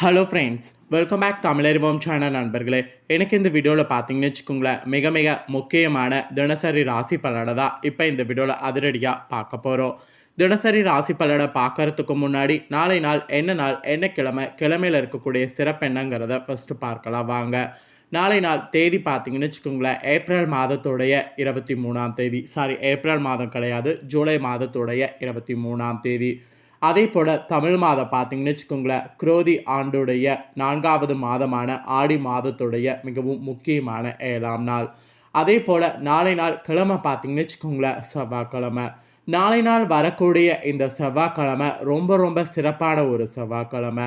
Hello friends welcome back Tamizharivom channel நண்பர்களே. எனக்கு இந்த வீடியோவில் பார்த்தீங்கன்னு வச்சுக்கோங்களேன் மிக மிக முக்கியமான தினசரி ராசி பலனை தான் இப்போ இந்த வீடியோவில் அதிரடியாக பார்க்க போகிறோம் தினசரி ராசி பலனை பார்க்கறதுக்கு முன்னாடி நாளை நாள் என்ன நாள் என்ன கிழமை கிழமையில் இருக்கக்கூடிய சிறப்பு என்னங்கிறத ஃபஸ்ட்டு பார்க்கலாம் வாங்க. நாளை நாள் தேதி பார்த்தீங்கன்னு வச்சுக்கோங்களேன் ஏப்ரல் மாதத்துடைய இருபத்தி மூணாம் தேதி. சாரி ஏப்ரல் மாதம் கிடையாது ஜூலை மாதத்துடைய இருபத்தி மூணாம் தேதி. அதே போல் தமிழ் மாதம் பார்த்தீங்கன்னு வச்சுக்கோங்களேன் குரோதி ஆண்டுடைய நான்காவது மாதமான ஆடி மாதத்துடைய மிகவும் முக்கியமான ஏழாம் நாள். அதே போல் நாளை நாள் கிழமை பார்த்தீங்கன்னு வச்சுக்கோங்களேன் செவ்வாய்க்கிழமை. நாளை நாள் வரக்கூடிய இந்த செவ்வாய்க்கிழமை ரொம்ப ரொம்ப சிறப்பான ஒரு செவ்வாய்க்கிழமை.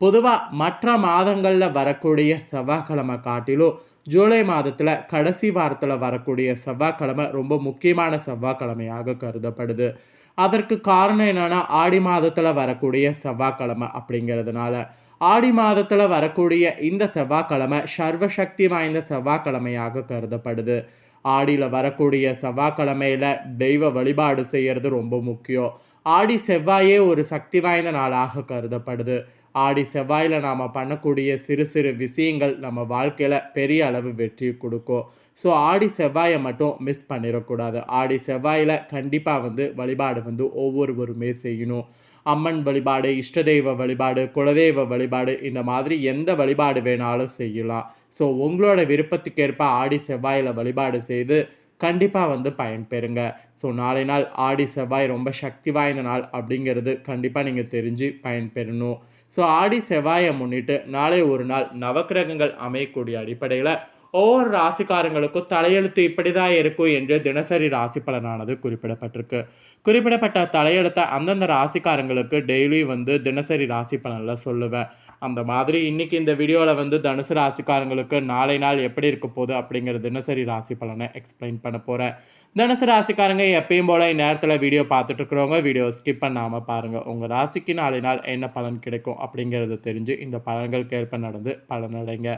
பொதுவாக மற்ற மாதங்களில் வரக்கூடிய செவ்வாய்க்கிழமை காட்டிலும் ஜூலை மாதத்தில் கடைசி வாரத்தில் வரக்கூடிய செவ்வாய்க்கிழமை ரொம்ப முக்கியமான செவ்வாய்க்கிழமையாக கருதப்படுது. அதற்கு காரணம் என்னென்னா ஆடி மாதத்தில் வரக்கூடிய செவ்வாய்க்கிழமை அப்படிங்கிறதுனால. ஆடி மாதத்தில் வரக்கூடிய இந்த செவ்வாய்க்கிழமை சர்வசக்தி வாய்ந்த செவ்வாய்க்கிழமையாக கருதப்படுது. ஆடியில் வரக்கூடிய செவ்வாய்க்கிழமையில் தெய்வ வழிபாடு செய்கிறது ரொம்ப முக்கியம். ஆடி செவ்வாயே ஒரு சக்தி வாய்ந்த நாளாக கருதப்படுது. ஆடி செவ்வாயில் நாம் பண்ணக்கூடிய சிறு சிறு விஷயங்கள் நம்ம வாழ்க்கையில் பெரிய அளவு வெற்றி கொடுக்கும். ஸோ ஆடி செவ்வாயை மட்டும் மிஸ் பண்ணிடக்கூடாது. ஆடி செவ்வாயில் கண்டிப்பாக வந்து வழிபாடு வந்து ஒவ்வொருவருமே செய்யணும். அம்மன் வழிபாடு இஷ்ட தெய்வ வழிபாடு குலதெய்வ வழிபாடு இந்த மாதிரி எந்த வழிபாடு வேணாலும் செய்யலாம். ஸோ உங்களோட விருப்பத்துக்கேற்ப ஆடி செவ்வாயில் வழிபாடு செய்து கண்டிப்பாக வந்து பயன்பெறுங்க. ஸோ நாளை நாள் ஆடி செவ்வாய் ரொம்ப சக்தி வாய்ந்த நாள் அப்படிங்கிறது கண்டிப்பாக நீங்கள் தெரிஞ்சு பயன்பெறணும். ஸோ ஆடி செவ்வாயை முன்னிட்டு நாளை ஒரு நாள் நவக்கிரகங்கள் அமையக்கூடிய அடிப்படையில் ஒவ்வொரு ராசிக்காரங்களுக்கும் தலையெழுத்து இப்படி தான் இருக்கும் என்று தினசரி ராசி பலனானது குறிப்பிடப்பட்டிருக்கு. குறிப்பிடப்பட்ட தலையெழுத்தை அந்தந்த ராசிக்காரங்களுக்கு டெய்லி வந்து தினசரி ராசி பலனில் சொல்லுவேன் அந்த மாதிரி இன்னைக்கு இந்த வீடியோவில் வந்து தனுசு ராசிக்காரங்களுக்கு நாளை நாள் எப்படி இருக்க போகுது அப்படிங்கிற தினசரி ராசி பலனை எக்ஸ்பிளைன் பண்ண போகிறேன் தனுசு ராசிக்காரங்க எப்பயும் போல் இந்நேரத்தில் வீடியோ பார்த்துட்டு இருக்கிறவங்க வீடியோ ஸ்கிப் பண்ணாமல் பாருங்கள் உங்கள் ராசிக்கு நாளை நாள் என்ன பலன் கிடைக்கும் அப்படிங்கிறத தெரிஞ்சு இந்த பலன்களுக்கு ஏற்ப நடந்து பலனடைங்க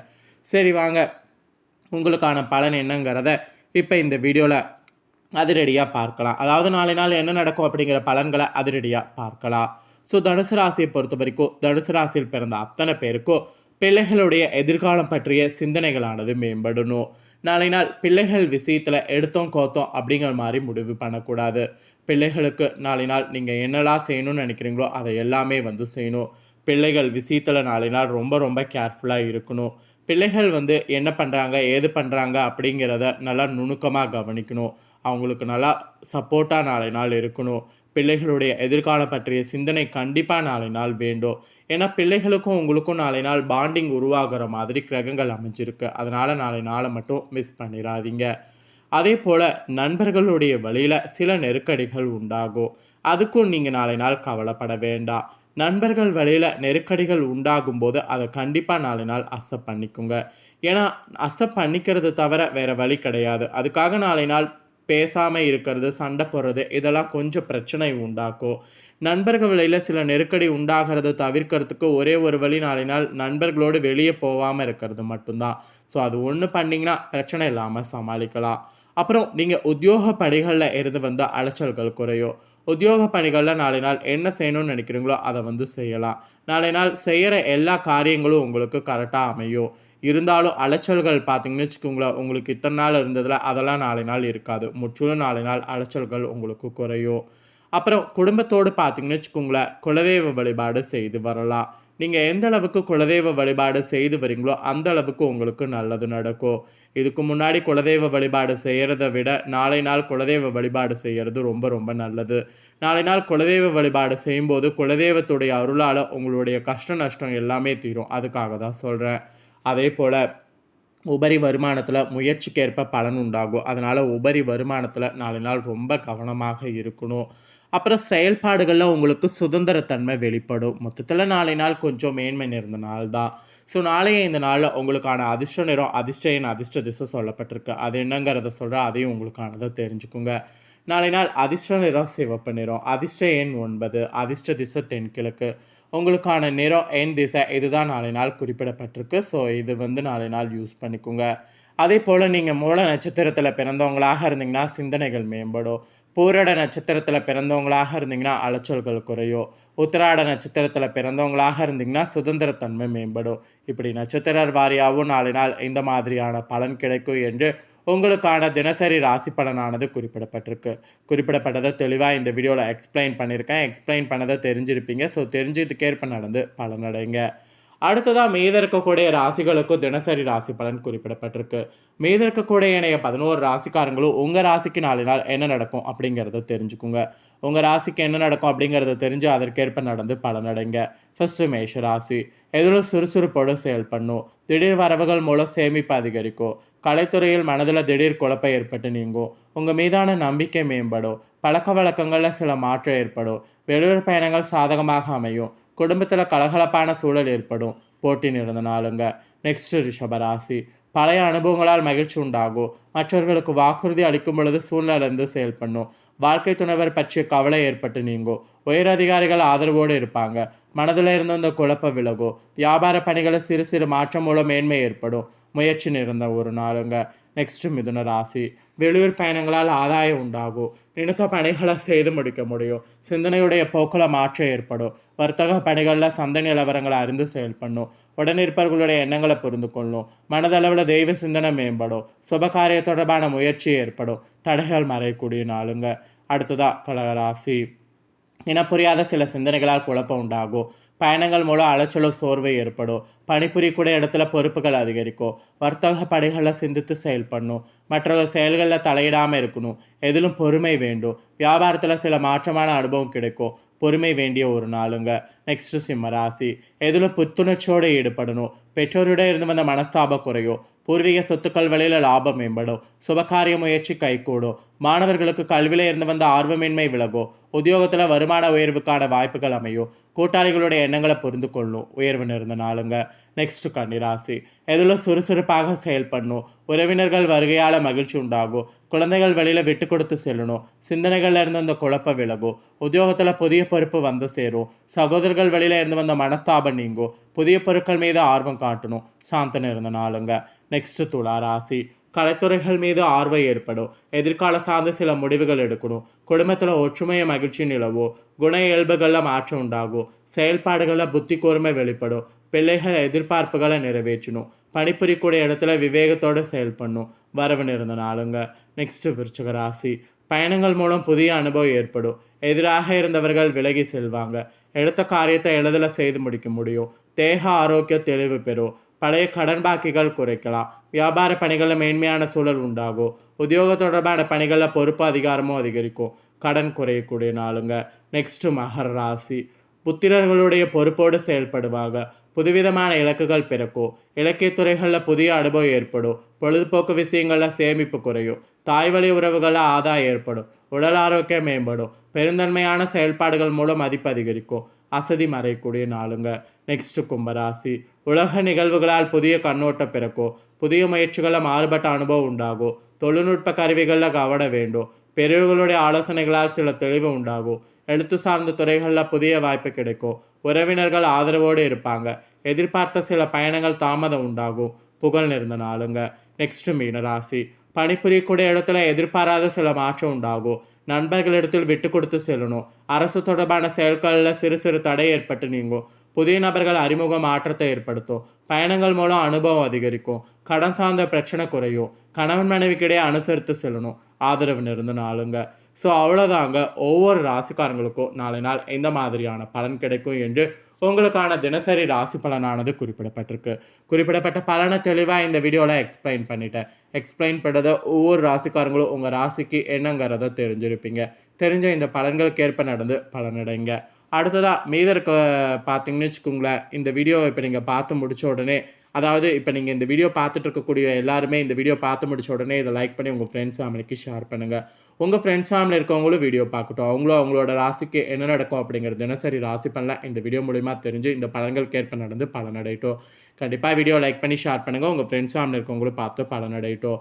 சரி வாங்க. உங்களுக்கான பலன் என்னங்கிறத இப்போ இந்த வீடியோவில் அதிரடியாக பார்க்கலாம். அதாவது நாளை நாள் என்ன நடக்கும் அப்படிங்கிற பலன்களை அதிரடியாக பார்க்கலாம். ஸோ தனுசு ராசியை பொறுத்த வரைக்கும் தனுசு ராசியில் பிறந்த அத்தனை பேருக்கும் பிள்ளைகளுடைய எதிர்காலம் பற்றிய சிந்தனைகளானது மேம்படணும். நாளை நாள் பிள்ளைகள் விஷயத்தில் எடுத்தோம் கோத்தோம் அப்படிங்கிற மாதிரி முடிவு பண்ணக்கூடாது. பிள்ளைகளுக்கு நாளை நாள் நீங்கள் என்னெல்லாம் செய்யணும்னு நினைக்கிறீங்களோ அதை எல்லாமே வந்து செய்யணும். பிள்ளைகள் விஷயத்தில் நாளை நாள் ரொம்ப ரொம்ப கேர்ஃபுல்லாக இருக்கணும். பிள்ளைகள் வந்து என்ன பண்ணுறாங்க ஏது பண்ணுறாங்க அப்படிங்கிறத நல்லா நுணுக்கமாக கவனிக்கணும். அவங்களுக்கு நல்லா சப்போர்ட்டாக நாளை நாள் இருக்கணும். பிள்ளைகளுடைய எதிர்காலம் பற்றிய சிந்தனை கண்டிப்பாக நாளை நாள் வேண்டும் ஏன்னா பிள்ளைகளுக்கும் உங்களுக்கும் நாளை நாள் பாண்டிங் உருவாகிற மாதிரி கிரகங்கள் அமைஞ்சிருக்கு. அதனால் நாளை நாளை மட்டும் மிஸ் பண்ணிடாதீங்க அதே போல் நண்பர்களுடைய வழியில் சில நெருக்கடிகள் உண்டாகும். அதுக்கும் நீங்கள் நாளை நாள் கவலைப்பட வேண்டாம் நண்பர்கள் வழியில் நெருக்கடிகள் உண்டாகும் போது அதை கண்டிப்பாக நாலு நாள் அசப் பண்ணிக்கோங்க. ஏன்னா அசப் பண்ணிக்கிறது தவிர வேறு வழி கிடையாது. அதுக்காக நாளை நாள் பேசாமல் இருக்கிறது சண்டை போடுறது இதெல்லாம் கொஞ்சம் பிரச்சனை உண்டாக்கும். நண்பர்கள் வழியில் சில நெருக்கடி உண்டாகிறத தவிர்க்கிறதுக்கு ஒரே ஒரு வழி நாளை நாள் நண்பர்களோடு வெளியே போகாமல் இருக்கிறது மட்டும்தான். ஸோ அது ஒன்று பண்ணிங்கன்னா பிரச்சனை இல்லாமல் சமாளிக்கலாம். அப்புறம் நீங்கள் உத்தியோக பணிகளில் இருந்து வந்த அலைச்சல்கள் குறையும். உத்தியோக பணிகளில் நாளை நாள் என்ன செய்யணும்னு நினைக்கிறீங்களோ அதை வந்து செய்யலாம். நாளை நாள் செய்கிற எல்லா காரியங்களும் உங்களுக்கு கரெக்டாக அமையும். இருந்தாலும் அலைச்சல்கள் பார்த்தீங்கன்னு வச்சுக்கோங்களேன் உங்களுக்கு இத்தனை நாள் இருந்ததில் அதெல்லாம் நாளை நாள் இருக்காது. முற்றிலும் நாளை நாள் அலைச்சல்கள் உங்களுக்கு குறையும். அப்புறம் குடும்பத்தோடு பார்த்தீங்கன்னு வச்சுக்கோங்களேன் குலதெய்வ வழிபாடு செய்து வரலாம். நீங்கள் எந்த அளவுக்கு குலதெய்வ வழிபாடு செய்து வரீங்களோ அந்த அளவுக்கு உங்களுக்கு நல்லது நடக்கும். இதுக்கு முன்னாடி குலதெய்வ வழிபாடு செய்கிறத விட நாளை நாள் குலதெய்வ வழிபாடு செய்கிறது ரொம்ப ரொம்ப நல்லது. நாளை நாள் குலதெய்வ வழிபாடு செய்யும்போது குலதெய்வத்துடைய அருளால் உங்களுடைய கஷ்ட நஷ்டம் எல்லாமே தீரும். அதுக்காக தான் சொல்கிறேன் அதே போல் உபரி வருமானத்தில் முயற்சிக்கேற்ப பலன் உண்டாகும். அதனால் உபரி வருமானத்தில் நாலு நாள் ரொம்ப கவனமாக இருக்கணும். அப்புறம் செயல்பாடுகளில் உங்களுக்கு சுதந்திரத்தன்மை வெளிப்படும். மொத்தத்தில் நாளை நாள் கொஞ்சம் மேன்மை நிறைந்த நாள் தான். ஸோ நாளைய இந்த நாளில் உங்களுக்கான அதிர்ஷ்ட நிறம் அதிர்ஷ்ட என் அதிர்ஷ்ட திசை சொல்லப்பட்டிருக்கு. அது என்னங்கிறத சொல்கிறேன் அதையும் உங்களுக்கானதை தெரிஞ்சுக்குங்க. நாளை நாள் அதிர்ஷ்ட நிறம் சிவப்பு நிறம் அதிர்ஷ்ட எண் ஒன்பது அதிர்ஷ்ட திசை தென்கிழக்கு. உங்களுக்கான நிறம் எண் திசை இதுதான் நாளை நாள் குறிப்பிடப்பட்டிருக்கு. ஸோ இது வந்து நாளை நாள் யூஸ் பண்ணிக்கோங்க. அதே போல் நீங்கள் மூல நட்சத்திரத்தில் பிறந்தவங்களாக இருந்தீங்கன்னா சிந்தனைகள் மேம்படும். பூரட நட்சத்திரத்தில் பிறந்தவங்களாக இருந்தீங்கன்னா அலைச்சல்கள் குறையும். உத்திராட நட்சத்திரத்தில் பிறந்தவங்களாக இருந்தீங்கன்னா சுதந்திரத்தன்மை மேம்படும். இப்படி நட்சத்திர வாரியாகவும் நாளை நாள் இந்த மாதிரியான பலன் கிடைக்கும் என்று உங்களுக்கான தினசரி ராசி பலனானது குறிப்பிடப்பட்டிருக்கு. குறிப்பிடப்பட்டதை தெளிவாக இந்த வீடியோவில் எக்ஸ்பிளைன் பண்ணியிருக்கேன். எக்ஸ்பிளைன் பண்ணதை தெரிஞ்சிருப்பீங்க. ஸோ தெரிஞ்சதுக்கேற்ப நடந்து பலனடைங்க. அடுத்ததாக மீத இருக்கக்கூடிய ராசிகளுக்கும் தினசரி ராசி பலன் குறிப்பிடப்பட்டிருக்கு. மீத இருக்கக்கூடிய இணைய பதினோரு ராசிக்காரங்களும் உங்கள் ராசிக்கு நாலு நாள் என்ன நடக்கும் அப்படிங்கிறத தெரிஞ்சுக்குங்க. உங்கள் ராசிக்கு என்ன நடக்கும் அப்படிங்கிறத தெரிஞ்சு அதற்கேற்ப நடந்து பலனடைங்க ஃபஸ்ட்டு மேஷ ராசி. எதிலும் சுறுசுறுப்போடு செயல்படணும் திடீர் வரவுகள் மூலம் சேமிப்பு அதிகரிக்கும். கலைத்துறையில் மனதில் திடீர் குழப்பம் ஏற்பட்டு நீங்கும். உங்கள் மீதான நம்பிக்கை மேம்படும். பழக்க வழக்கங்களில் சில மாற்றம் ஏற்படும். வெளியூர் பயணங்கள் சாதகமாக அமையும். குடும்பத்தில் கலகலப்பான சூழல் ஏற்படும். போட்டி நிறந்த நாளுங்க. நெக்ஸ்ட் ரிஷபராசி. பழைய அனுபவங்களால் மகிழ்ச்சி உண்டாகும். மற்றவர்களுக்கு வாக்குறுதி அளிக்கும் பொழுது சூழ்நிலைந்து செயல்படணும் வாழ்க்கை துணைவர் பற்றிய கவலை ஏற்பட்டு நீங்கும். உயர் அதிகாரிகள் ஆதரவோடு இருப்பாங்க. மனதில் இருந்த அந்த குழப்ப விலகும். வியாபார பணிகளில் சிறு சிறு மாற்றம் மூலம் மேன்மை ஏற்படும். முயற்சி நிறந்த ஒரு நாளுங்க. நெக்ஸ்ட் மிதுன ராசி வெளியூர் பயணங்களால் ஆதாயம் உண்டாகும் நினைத்த பணிகளை செய்து முடிக்க முடியும் சிந்தனையுடைய போக்கில் மாற்றம் ஏற்படும் வர்த்தக பணிகளில் சந்தை நிலவரங்களை அறிந்து செயல்படணும் உடனிருப்பவர்களுடைய எண்ணங்களை புரிந்து கொள்ளும் மனதளவில் தெய்வ சிந்தனை மேம்படும் சுபகாரிய தொடர்பான முயற்சி ஏற்படும் தடைகள் மறையக்கூடிய நாளுங்க அடுத்ததாக கடகராசி இனப்புரியாத சில சிந்தனைகளால் குழப்பம் உண்டாகும் பயணங்கள் மூலம் அலைச்சலும் சோர்வு ஏற்படும். பணிபுரியக்கூடிய இடத்துல பொறுப்புகள் அதிகரிக்கும். வர்த்தக படைகளை சிந்தித்து செயல்படணும் மற்றவர்கள் செயல்களில் தலையிடாமல் இருக்கணும். எதிலும் பொறுமை வேண்டும். வியாபாரத்தில் சில மாற்றமான அனுபவம் கிடைக்கும். பொறுமை வேண்டிய ஒரு நாளுங்க. நெக்ஸ்ட் சிம்ம ராசி. எதிலும் புத்துணர்ச்சியோடு ஈடுபடணும். பெற்றோரிடம் இருந்து வந்த மனஸ்தாபம் குறையும். பூர்வீக சொத்துக்கள் வழியில் லாபம் மேம்படும். சுபகாரிய முயற்சி கைகூடும். மாணவர்களுக்கு கல்வியில் இருந்து வந்த ஆர்வமின்மை விலகும். உத்தியோகத்தில் வருமான உயர்வுக்கான வாய்ப்புகள் அமையும். கூட்டாளிகளுடைய எண்ணங்களை புரிந்து கொள்ளும். உயர்வு நிறந்த நாளுங்க. நெக்ஸ்ட் கன்னிராசி. எதிலும் சுறுசுறுப்பாக செயல்படணும் உறவினர்கள் வருகையால் மகிழ்ச்சி உண்டாகும். குழந்தைகள் வெளியில் விட்டு கொடுத்து செல்லணும். சிந்தனைகள்ல இருந்து அந்த குழப்ப விலகும். உத்தியோகத்தில் புதிய பொறுப்பு வந்து சேரும். சகோதரர்கள் வெளியில இருந்து வந்த மனஸ்தாபம் நீங்கும். புதிய பொருட்கள் மீது ஆர்வம் காட்டணும். சாந்தன் இருந்த நாளுங்க. நெக்ஸ்ட் துளா ராசி. கலைத்துறைகள் மீது ஆர்வம் ஏற்படும். எதிர்கால சார்ந்த சில முடிவுகள் எடுக்கணும். குடும்பத்தில் ஒற்றுமையை மகிழ்ச்சி நிலவும். குண இயல்புகளில் மாற்றம் உண்டாகும். செயல்பாடுகளில் புத்தி கூர்மை வெளிப்படும். பிள்ளைகள் எதிர்பார்ப்புகளை நிறைவேற்றணும். பணிபுரியக்கூடிய இடத்துல விவேகத்தோடு செயல்படணும். வரவு நிறந்த நாளுங்க. நெக்ஸ்ட் விருச்சக ராசி. பயணங்கள் மூலம் புதிய அனுபவம் ஏற்படும். எதிராக இருந்தவர்கள் விலகி செல்வாங்க. எடுத்த காரியத்தை எளிதில் செய்து முடிக்க முடியும். தேக ஆரோக்கிய தெளிவு பெறும். பழைய கடன் பாக்கிகள் குறைக்கலாம் வியாபார பணிகளில் மேன்மையான சூழல் உண்டாகும் உத்தியோக தொடர்பான பணிகளில் பொறுப்பு அதிகாரமும் அதிகரிக்கும் கடன் குறையக்கூடிய நாளுங்க நெக்ஸ்ட் மகர ராசி புத்திரர்களுடைய பொறுப்போடு செயல்படுவாங்க புதுவிதமான இலக்குகள் பிறக்கும் இலக்கியத்துறைகளில் புதிய அனுபவம் ஏற்படும் பொழுதுபோக்கு விஷயங்களில் சேமிப்பு குறையும் தாய்வழி உறவுகளில் ஆதாயம் ஏற்படும் உடல் ஆரோக்கியம் மேம்படும் பெருந்தன்மையான செயல்பாடுகள் மூலம் மதிப்பு அதிகரிக்கும் அசதி மறையக்கூடிய நாளுங்க. நெக்ஸ்ட் கும்பராசி. உலக நிகழ்வுகளால் புதிய கண்ணோட்டம் பிறக்கோ புதிய முயற்சிகளில் மாறுபட்ட அனுபவம் உண்டாகும். தொழில்நுட்ப கருவிகளில் கவன வேண்டும். பெரியவர்களுடைய ஆலோசனைகளால் சில தெளிவு உண்டாகும். எழுத்து சார்ந்த துறைகளில் புதிய வாய்ப்பு கிடைக்கும். உறவினர்கள் ஆதரவோடு இருப்பாங்க. எதிர்பார்த்த சில பயணங்கள் தாமதம் உண்டாகும். புகழ் நிறந்த நாளுங்க. நெக்ஸ்ட் மீனராசி. பணிபுரியக்கூடிய இடத்துல எதிர்பாராத சில மாற்றம் உண்டாகும். நண்பர்களிடத்தில் விட்டு கொடுத்து செல்லணும். அரசு தொடர்பான செயல்களில் சிறு சிறு தடை ஏற்பட்டு நீங்கும். புதிய நபர்கள் அறிமுக மாற்றத்தை ஏற்படுத்தும். பயணங்கள் மூலம் அனுபவம் அதிகரிக்கும். கடன் சார்ந்த பிரச்சனை குறையும். கணவன் மனைவிக்கிடையே அனுசரித்து செல்லணும். ஆதரவு நிறந்த நாளுங்க ஸோ அவ்வளோதாங்க ஒவ்வொரு ராசிக்காரங்களுக்கும் நாளை நாள் எந்த மாதிரியான பலன் கிடைக்கும் என்று உங்களுக்கான தினசரி ராசி பலனானது குறிப்பிடப்பட்டிருக்கு. குறிப்பிடப்பட்ட பலனை தெளிவாக இந்த வீடியோவில் எக்ஸ்பிளைன் பண்ணிட்டேன். எக்ஸ்பிளைன் பண்ணதை ஒவ்வொரு ராசிக்காரங்களும் உங்கள் ராசிக்கு என்னங்கிறத தெரிஞ்சிருப்பீங்க. தெரிஞ்ச இந்த பலன்களுக்கு ஏற்ப நடந்து பலனடைங்க அடுத்ததாக மீத இருக்க பார்த்தீங்கன்னு வச்சுக்கோங்களேன் இந்த வீடியோ இப்போ நீங்கள் பார்த்து முடிச்ச உடனே அதாவது இப்போ நீங்கள் இந்த வீடியோ பார்த்துட்டு இருக்கக்கூடிய எல்லாருமே இந்த வீடியோ பார்த்து முடிச்ச உடனே இதை லைக் பண்ணி உங்கள் ஃப்ரெண்ட்ஸ் ஃபேமிலிக்கு ஷேர் பண்ணுங்கள் உங்கள் ஃப்ரெண்ட்ஸ் ஃபேமிலி இருக்கவங்களும் வீடியோ பார்க்கட்டும். அவங்களும் அவங்களோட ராசிக்கு என்ன நடக்கும் அப்படிங்கிறது தினசரி ராசி பண்ணலாம் இந்த வீடியோ மூலிமா தெரிஞ்சு இந்த பலன்களுக்கு ஏற்ப நடந்து பலனடையட்டும். கண்டிப்பாக வீடியோ லைக் பண்ணி ஷேர் பண்ணுங்கள் உங்கள் ஃப்ரெண்ட்ஸ் ஃபேமிலி இருக்கவங்களும் பார்த்து பலனடையட்டும்.